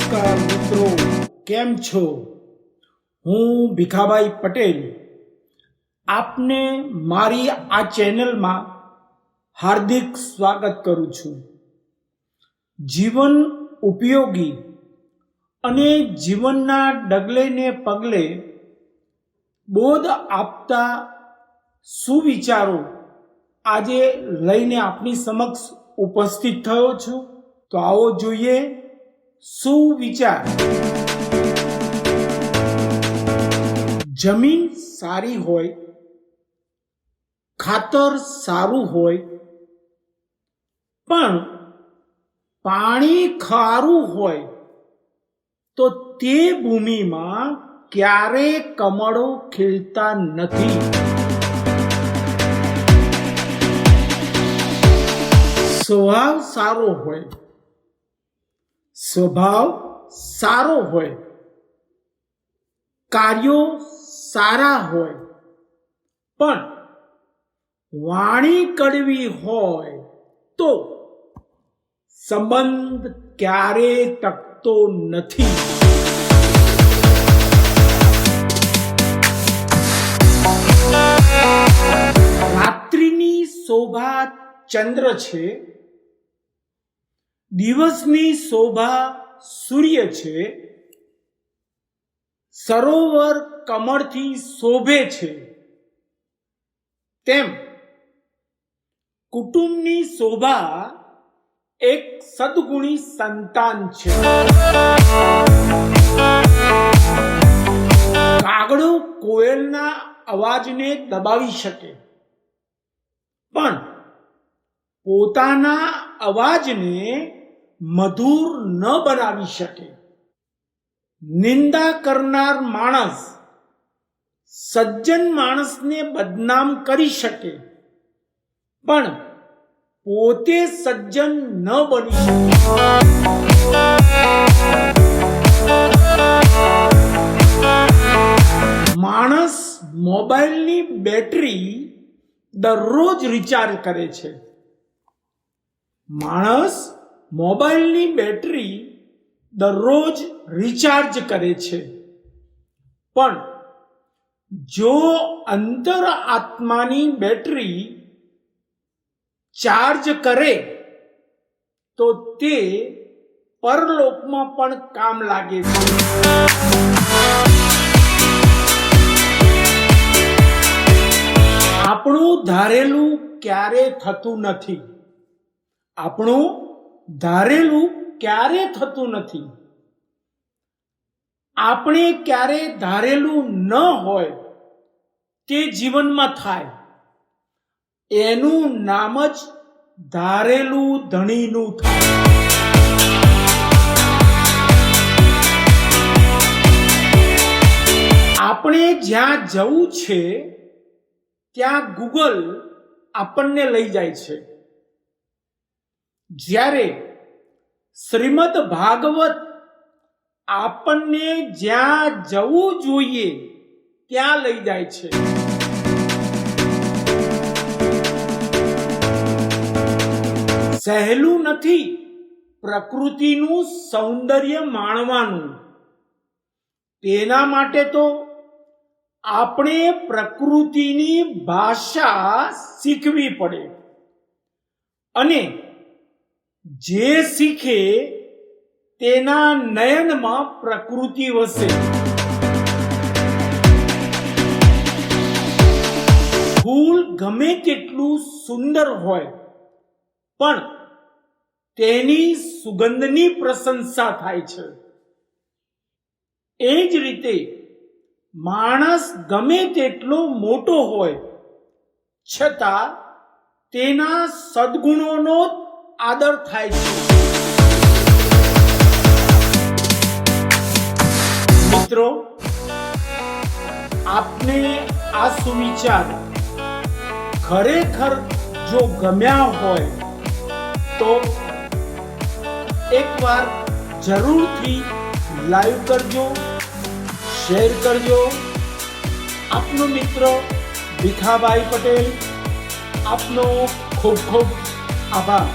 નમસ્કાર મિત્રો, કેમ છો? હું ભીખાભાઈ પટેલ. આપને મારી આ ચેનલમાં હાર્દિક સ્વાગત કરું છું. જીવન ઉપયોગી અને જીવનના ડગલે ને પગલે બોધ આપતા સુવિચારો આજે લઈને આપની સમક્ષ ઉપસ્થિત થયો છું. તો આવો જોઈએ સુવિચાર. જમીન સારી હોય, ખાતર સારું હોય, પણ પાણી ખારું હોય, તો તે ભૂમિમાં ક્યારે કમળો ખીલતા નથી. સ્વભાવ સારો હોય સ્વભાવ સારો હોય. કાર્યો સારા હોય. પણ વાણી કડવી હોય તો સંબંધ ક્યારે ટકતો નથી. રાત્રિની શોભા ચંદ્ર છે. દિવસની શોભા સૂર્ય છે, સરોવર કમળથી શોભે છે. તેમ, કુટુંબની શોભા એક સદગુણી સંતાન છે. કાગડો કોયલના અવાજને દબાવી શકે. પણ, પોતાના અવાજને મધુર ન બનાવી શકે. નિંદા કરનાર માણસ, સજ્જન માણસને બદનામ કરી શકે. પણ પોતે સજ્જન ન બની શકે. માણસ મોબાઈલની બેટરી દરરોજ રિચાર્જ કરે છે. માણસ મોબાઈલની બેટરી દરરોજ રિચાર્જ કરે છે. પણ જો અંતર આત્માની બેટરી ચાર્જ કરે, તો તે પરલોકમાં પણ કામ લાગે છે. આપણું ધારેલું ક્યારે થતું નથી. આપણું ધારેલું ક્યારે થતું નથી. આપણે ક્યારે ધારેલું ન હોય તે જીવનમાં થાય. એનું નામ જ ધારેલું ધણીનું થાય. આપણે જ્યાં જવું છે, ત્યાં ગૂગલ આપણને લઈ જાય છે. જ્યારે શ્રીમદ ભાગવત આપણને જ્યાં જવું જોઈએ, ત્યાં લઈ જાય છે. સહેલું નથી પ્રકૃતિનું સૌંદર્ય માણવાનું. તેના માટે તો આપણે પ્રકૃતિની ભાષા શીખવી પડે. અને જે શીખે તેના નયનમાં પ્રકૃતિ વસે. ફૂલ ગમે તેટલું સુંદર હોય, પણ તેની સુગંધની પ્રશંસા થાય છે. એ જ રીતે માણસ ગમે તેટલો મોટો હોય, છતાં તેના સદગુણોનો આદર થાય છે. મિત્રો, આપને આ સુવિચાર ખરેખર જો ગમ્યા હોય, તો એકવાર જરૂરથી લાઈવ કરજો, શેર કરજો. આપનો મિત્ર ભીખાભાઈ પટેલ, આપનો ખૂબ ખૂબ આભાર.